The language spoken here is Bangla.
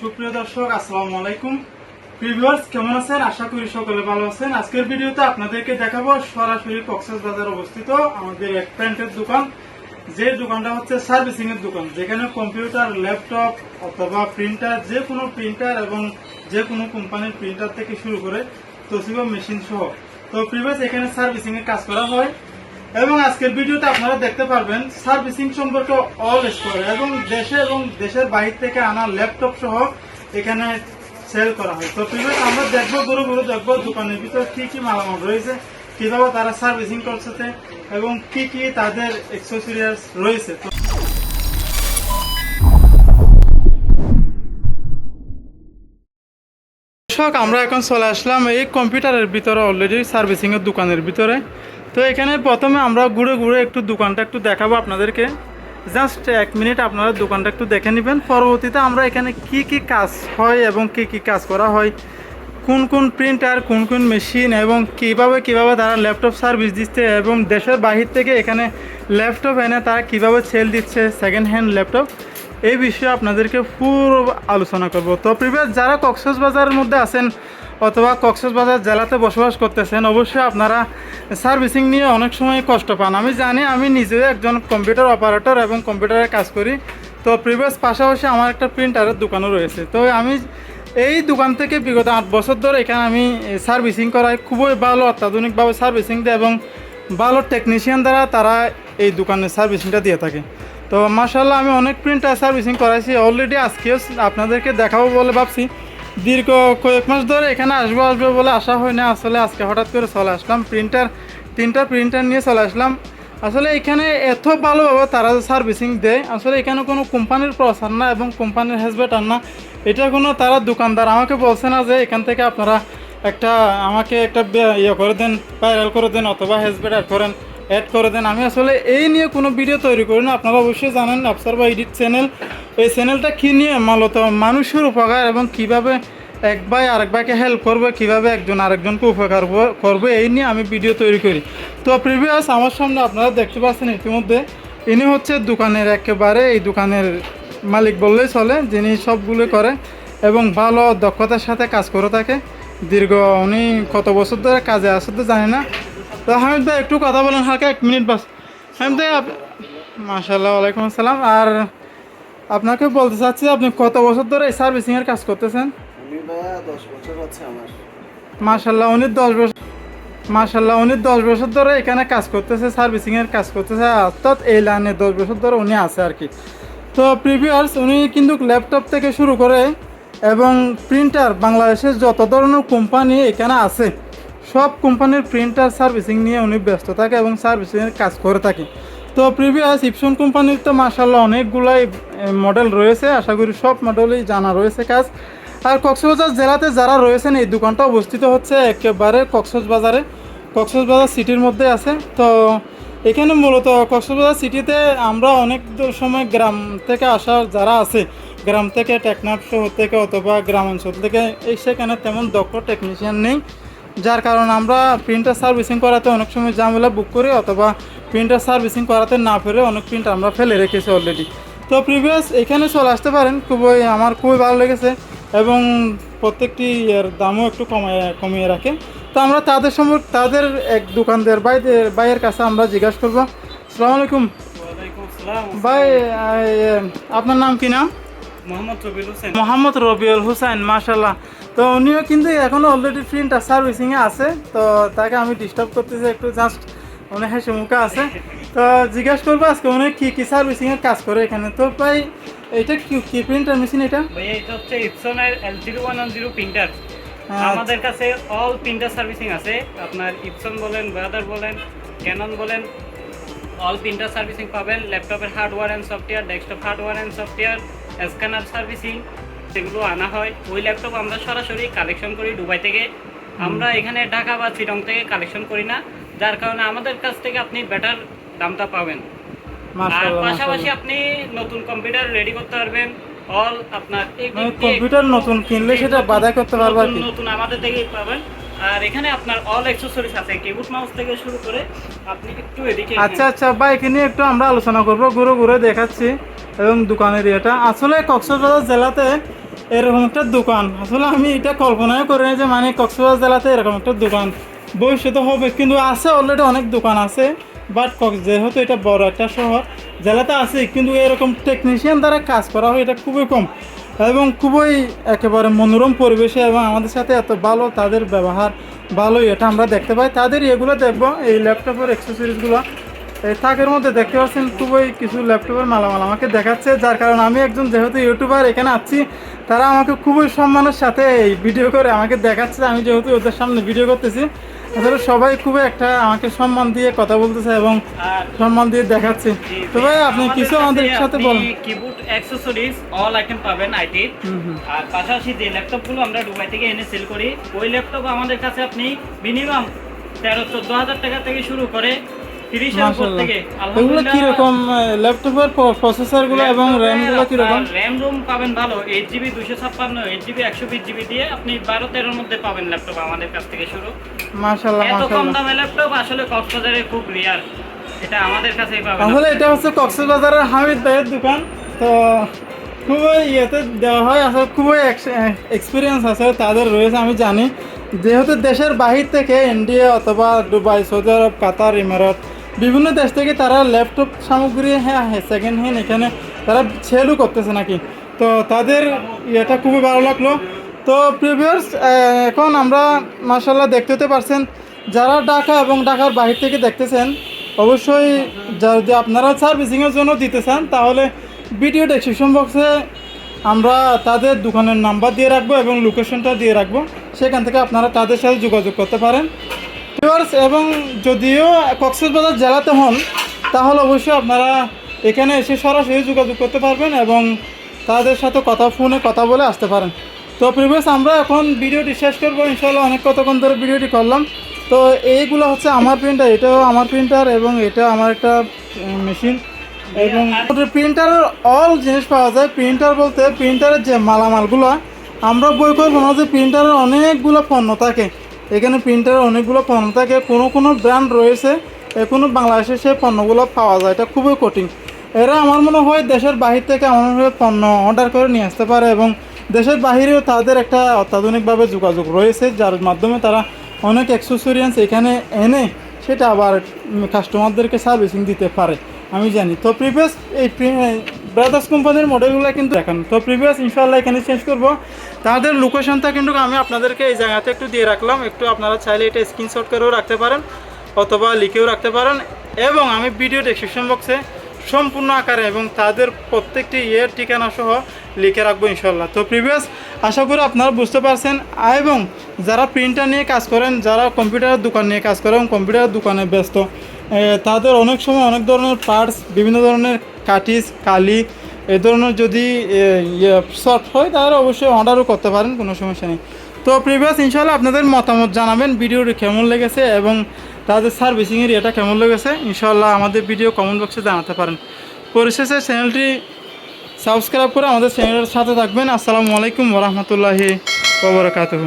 সুপ্রিয় দর্শক, আসসালামু আলাইকুম। প্রিভিউয়ার্স কেমন আছেন? আশা করি সকলে ভালো আছেন। আজকের ভিডিওতে আপনাদেরকে দেখাবো সরাসরি কক্সেস বাজার অবস্থিত আমাদের এক প্যান্টের দোকান। যে দোকানটা হচ্ছে সার্ভিসিং এর দোকান, যেখানে কম্পিউটার, ল্যাপটপ অথবা প্রিন্টার, যে কোনো প্রিন্টার এবং যে কোনো কোম্পানির প্রিন্টার থেকে শুরু করে তসিবা মেশিন সহ। তো প্রিভিয়াস এখানে সার্ভিসিং এর কাজ করা হয়। এবং আজকের ভিডিওতে আপনারা দেখতে পারবেন সার্ভিসিং সম্পর্কে অল স্টোর এবং দেশে এবং দেশের বাহির থেকে আনা ল্যাপটপ সহ এখানে সেল করা হয়। তো প্রিভিয়াস আমরা দেখব গুরু গুরু দেখব দোকানের ভিতর কি কি মালামাল রয়েছে, কীভাবে তারা সার্ভিসিং করছে এবং কি কি তাদের এক্সেসরিয়াস রয়েছে। দর্শক, আমরা এখন চলে আসলাম এই কম্পিউটারের ভিতরে অলরেডি সার্ভিসিং এর দোকানের ভিতরে। তো এখানে প্রথমে আমরা ঘুরে ঘুরে একটু দোকানটা একটু দেখাবো আপনাদেরকে। জাস্ট এক মিনিট আপনারা দোকানটা একটু দেখে নেবেন। পরবর্তীতে আমরা এখানে কি কি কাজ হয় এবং কি কি কাজ করা হয়, কোন কোন প্রিন্টার কোন কোন মেশিন এবং কীভাবে কীভাবে তারা ল্যাপটপ সার্ভিস দিচ্ছে এবং দেশের বাহির থেকে এখানে ল্যাপটপ এনে তারা কীভাবে সেল দিচ্ছে সেকেন্ড হ্যান্ড ল্যাপটপ এই বিষয়ে আপনাদেরকে পুরো আলোচনা করব। তো প্রিভিয়াস যারা কক্সবাজারের মধ্যে আছেন অথবা কক্সবাজার জেলাতে বসবাস করতেছেন, অবশ্যই আপনারা সার্ভিসিং নিয়ে অনেক সময় কষ্ট পান। আমি জানি আমি নিজেও একজন কম্পিউটার অপারেটর এবং কম্পিউটারে কাজ করি। তো প্রিভিয়াস পাশাপাশি আমার একটা প্রিন্টারের দোকানও রয়েছে। তো আমি এই দোকান থেকে বিগত আট বছর ধরে এখানে আমি সার্ভিসিং করাই। খুবই ভালো অত্যাধুনিকভাবে সার্ভিসিং দেয় এবং ভালো টেকনিশিয়ান দ্বারা তারা এই দোকানের সার্ভিসিংটা দিয়ে থাকে। তো মাসাল্লাহ আমি অনেক প্রিন্টার সার্ভিসিং করাইছি। অলরেডি আজকেও আপনাদেরকে দেখাবো বলে ভাবছি। দীর্ঘ কয়েক মাস ধরে এখানে আসব আসব বলে আশা হয় না। আসলে আজকে হঠাৎ করে চলে আসলাম। প্রিন্টার তিনটা প্রিন্টার নিয়ে চলে আসলাম। আসলে এখানে এত ভালোভাবে তারা সার্ভিসিং দেয়। আসলে এখানে কোনো কোম্পানির প্রচার না এবং কোম্পানির হেসবেটার না। এটা কোনো তারা দোকানদার আমাকে বলছে না যে এখান থেকে আপনারা একটা আমাকে একটা ইয়ে করে দেন ভাইরাল করে দেন অথবা অ্যাড করেন। অ্যাড করে দেন। আমি আসলে এই নিয়ে কোনো ভিডিও তৈরি করি না। আপনারা অবশ্যই জানেন আফসার বা এডিট চ্যানেল এই চ্যানেলটা কী নিয়ে? মূলত মানুষের উপকার এবং কীভাবে এক ভাই আরেক ভাইকে হেল্প করবে, কীভাবে একজন আরেকজনকে উপকার করবে, এই নিয়ে আমি ভিডিও তৈরি করি। তো প্রিভিয়াস আমার সামনে আপনারা দেখতে পাচ্ছেন ইতিমধ্যে, ইনি হচ্ছে দোকানের একেবারে এই দোকানের মালিক বললেই চলে, যিনি সবগুলো করে এবং ভালো দক্ষতার সাথে কাজ করে থাকে। দীর্ঘ উনি কত বছর ধরে কাজে আসে তো জানি না। তো হামিদ ভাই একটু কথা বলেন হালকা এক মিনিট বাস। হামিদ ভাই মাশাল্লাহ ওয়ালাইকুম আসসালাম। আর আপনাকে বলতে চাচ্ছি আপনি কত বছর ধরে এই সার্ভিসিংয়ের কাজ করতেছেন? মাশাল্লাহ উনি দশ বছর মাশাল্লাহ উনি দশ বছর ধরে এখানে কাজ করতেছে সার্ভিসিংয়ের কাজ করতেছে অর্থাৎ এই লাইনে দশ বছর ধরে উনি আছে আর কি। তো প্রিভিয়ার্স উনি কিন্তু ল্যাপটপ থেকে শুরু করে এবং প্রিন্টার বাংলাদেশের যত ধরনের কোম্পানি এখানে আছে সব কোম্পানির প্রিন্টার সার্ভিসিং নিয়ে উনি ব্যস্ত থাকে এবং সার্ভিসিংয়ের কাজ করে থাকে। তো প্রিভিয়াস ইপসন কোম্পানির তো মাশাল্লাহ অনেকগুলাই মডেল রয়েছে। আশা করি সব মডেলই জানা রয়েছে কাজ। আর কক্সবাজার জেলাতে যারা রয়েছেন, এই দোকানটা অবস্থিত হচ্ছে একেবারে কক্সবাজারে। কক্সবাজার সিটির মধ্যে আছে। তো এখানে মূলত কক্সবাজার সিটিতে আমরা অনেক সময় গ্রাম থেকে আসা যারা আছে, গ্রাম থেকে টেকনাফ শহর থেকে অথবা গ্রাম অঞ্চল থেকে, এই সেখানে তেমন দক্ষ টেকনিশিয়ান নেই। যার কারণে আমরা প্রিন্টার সার্ভিসিং করাতে অনেক সময় ঝামেলা বুক করি অথবা প্রিন্টার সার্ভিসিং করাতে না পেরে অনেক প্রিন্ট আমরা ফেলে রেখেছি অলরেডি তো প্রিভিয়াস এখানে চলে আসতে পারেন খুবই আমার খুবই ভালো লেগেছে এবং প্রত্যেকটি এর দামও একটু কমায় কমিয়ে রাখে। তো আমরা তাদের সম্পর্কে তাদের এক দোকানদার ভাইদের ভাইয়ের কাছে আমরা জিজ্ঞাসা করব সালাম আলাইকুম। ভাই আপনার নাম কি নাম? মোহাম্মদ রবিউল হোসেন। মোহাম্মদ রবিউল হুসাইন মাশাল্লাহ তো উনিও কিন্তু এখনও অলরেডি প্রিন্টার সার্ভিসিংয়ে আছে তো তাকে আমি ডিস্টার্ব করতেছি একটু জাস্ট উনি হেসে মুখে আছে। তো জিজ্ঞাসা করব আজকে উনি কী কী সার্ভিসিংয়ের কাজ করে এখানে? তো প্রায় এটা কি কি প্রিন্টার মেশিন এটা? ভাইয়া এটা হচ্ছে ইপসনের L zero one one zero printer. আমাদের কাছে অল প্রিন্টার সার্ভিসিং আছে। আপনার ইপসন বলেন ব্রাদার বলেন ক্যানন বলেন অল প্রিন্টার সার্ভিসিং পাবেন। ল্যাপটপের hardware and software desktop hardware and software scanner servicing সেগুলো আনা হয়। ওই ল্যাপটপ আমরা সরাসরি কালেকশন করি দুবাই থেকে। আমরা এখানে ঢাকা বা চিটং থেকে কালেকশন করি না। যার কারণে আমাদের কাছ থেকে আপনি বেটার দামটা পাবেন। আর পাশাপাশি আপনি নতুন কম্পিউটার রেডি করতে পারবেন। অল আপনার এই মানে কম্পিউটার নতুন কিনলে সেটা বাধা করতে পারবে আর নতুন আমাদের থেকেই পাবেন। আর এখানে আপনার অল অ্যাক্সেসরিজ আছে। কিবোর্ড মাউস থেকে শুরু করে আপনি একটু এদিকে আচ্ছা আচ্ছা ভাই এখানে নিয়ে একটু আমরা আলোচনা করব। ঘুরে ঘুরে দেখাচ্ছি। এবং দোকানের ইয়েটা। আসলে কক্সবাজার জেলাতে এরকম একটা দোকান। আসলে আমি এটা কল্পনাই করি না যে মানে কক্সবাজার জেলাতে এরকম একটা দোকান। ভবিষ্যতে হবে, কিন্তু আছে অলরেডি অনেক দোকান আছে। বাট কক্স যেহেতু এটা বড় একটা শহর, জেলাতে আছে, কিন্তু এরকম টেকনিশিয়ান দ্বারা কাজ করা হয় এটা খুবই কম। এবং খুবই একেবারে মনোরম পরিবেশে এবং আমাদের সাথে এত ভালো তাদের ব্যবহার ভালোই এটা আমরা দেখতে পাই। তাদের এগুলো দেখব, এই ল্যাপটপের অ্যাক্সেসরিজগুলো এই থাকের মধ্যে দেখতে পাচ্ছেন খুবই কিছু ল্যাপটপের মালামাল আমাকে দেখাচ্ছে যার কারণে আমি একজন যেহেতু ইউটিউবার এখানে আছি তারা আমাকে খুবই সম্মানের সাথে এই ভিডিও করে আমাকে দেখাচ্ছে আমি যেহেতু ওদের সামনে ভিডিও করতেছি আসলে সবাই খুবই একটা আমাকে সম্মান দিয়ে কথা বলতেছে এবং সম্মান দিয়ে দেখাচ্ছে। তো ভাই আপনি কিছু আমাদের সাথে বলুন। কিবোর্ড অ্যাক্সেসরিজ অল আইটেম পাবেন আইটি আর পাশাপাশি যে ল্যাপটপগুলো আমরা দুবাই থেকে এনে সেল করি ওই ল্যাপটপ আমাদের কাছে আপনি মিনিমাম তেরো চোদ্দ হাজার টাকা থেকে শুরু করে তিরিশের উপর মাশাআল্লাহ। থেকে এগুলো কীরকম ল্যাপটপের প্রসেসরগুলো এবং র্যামগুলো কীরকম? র্যাম রুম পাবেন ভালো এইট জিবি দুশো ছাপ্পান্ন এইট জিবি একশো বিশ জিবি দিয়ে আপনি বারো তেরোর মধ্যে পাবেন ল্যাপটপ আমাদের কাছ থেকে শুরু। মাশাল্লাহ এত কম দামে ল্যাপটপ আসলে কক্সবাজারে খুব রিয়ার এটা আমাদের কাছেই পাবেন আসলে এটা হচ্ছে কক্সবাজারের হামিদ ভাইয়ের দোকান। তো খুবই ইয়েতে দেওয়া হয় আসলে খুবই এক্সপিরিয়েন্স আছে তাদের রয়েছে আমি জানি। যেহেতু দেশের বাহির থেকে ইন্ডিয়া অথবা দুবাই সৌদি আরব কাতার ইমারত বিভিন্ন দেশ থেকে তারা ল্যাপটপ সামগ্রী হ্যাঁ সেকেন্ড হ্যান্ড এখানে তারা সেলও করতেছে নাকি? তো তাদের ইয়েটা খুবই ভালো লাগল। তো প্রিভিয়াস এখন আমরা মাসাল্লাহ দেখতে পারছেন, যারা ঢাকা এবং ঢাকার বাহির থেকে দেখতেছেন, অবশ্যই যদি আপনারা সার্ভিসিংয়ের জন্য দিতে চান, তাহলে ভিডিও ডেসক্রিপশন বক্সে আমরা তাদের দোকানের নাম্বার দিয়ে রাখব এবং লোকেশনটা দিয়ে রাখব। সেখান থেকে আপনারা তাদের সাথে যোগাযোগ করতে পারেন। ভিউয়ার্স, এবং যদিও কক্সবাজার জেলাতে হন, তাহলে অবশ্যই আপনারা এখানে এসে সরাসরি যোগাযোগ করতে পারবেন এবং তাদের সাথে কথা, ফোনে কথা বলে আসতে পারেন। তো প্রিভিয়াস আমরা এখন ভিডিওটি শেষ করব ইনশাল্লাহ অনেক কতক্ষণ ধরে ভিডিওটি করলাম। তো এইগুলো হচ্ছে আমার প্রিন্টার এটাও আমার প্রিন্টার এবং এটা আমার একটা মেশিন এবং প্রিন্টারের অল জিনিস পাওয়া যায়। প্রিন্টার বলতে প্রিন্টারের যে মালামালগুলো, আমরা বই করব যে প্রিন্টারের অনেকগুলো পণ্য থাকে। এখানে প্রিন্টারের অনেকগুলো পণ্য থাকে, কোনো কোনো ব্র্যান্ড রয়েছে এখনও বাংলাদেশে সেই পণ্যগুলো পাওয়া যায়। এটা খুবই কঠিন। এরা আমার মনে হয় দেশের বাহির থেকে মনে হয় পণ্য অর্ডার করে নিয়ে আসতে পারে এবং দেশের বাহিরেও তাদের একটা অত্যাধুনিকভাবে যোগাযোগ রয়েছে, যার মাধ্যমে তারা অনেক এক্সেসরিয়ান্স এখানে এনে সেটা আবার কাস্টমারদেরকে সার্ভিসিং দিতে পারে। আমি জানি। তো প্রিভিয়াস এই ব্রাদার্স কোম্পানির মডেলগুলো কিন্তু দেখান। তো প্রিভিয়াস ইনশাল্লাহ এখানে চেঞ্জ করব। তাদের লোকেশনটা কিন্তু আমি আপনাদেরকে এই জায়গাতে একটু দিয়ে রাখলাম। একটু আপনারা চাইলে এটা স্ক্রিনশট করেও রাখতে পারেন অথবা লিখেও রাখতে পারেন। এবং আমি ভিডিও ডেসক্রিপশন বক্সে সম্পূর্ণ আকারে এবং তাদের প্রত্যেকটি ইয়ের ঠিকানা সহ লিখে রাখব ইনশাল্লাহ তো প্রিভিয়াস আশা করি আপনারা বুঝতে পারছেন। এবং যারা প্রিন্টার নিয়ে কাজ করেন, যারা কম্পিউটারের দোকান নিয়ে কাজ করেন কম্পিউটারের দোকানে ব্যস্ত তাদের অনেক সময় অনেক ধরনের পার্টস বিভিন্ন ধরনের কাটিস, কালি, এ ধরনের যদি শর্ট হয়, তাহলে অবশ্যই অর্ডারও করতে পারেন, কোনো সমস্যা নেই। তো প্রিভিয়াস ইনশাল্লাহ আপনাদের মতামত জানাবেন, ভিডিওটি কেমন লেগেছে এবং তাদের সার্ভিসিংয়ের এটা কেমন লেগেছে। ইনশাল্লাহ আমাদের ভিডিও কমেন্ট বক্সে জানাতে পারেন। পরিশেষে চ্যানেলটি সাবস্ক্রাইব করে আমাদের চ্যানেলের সাথে থাকবেন। আসসালামু আলাইকুম ওরহমতুল্লাহি ওবরাকাতুহু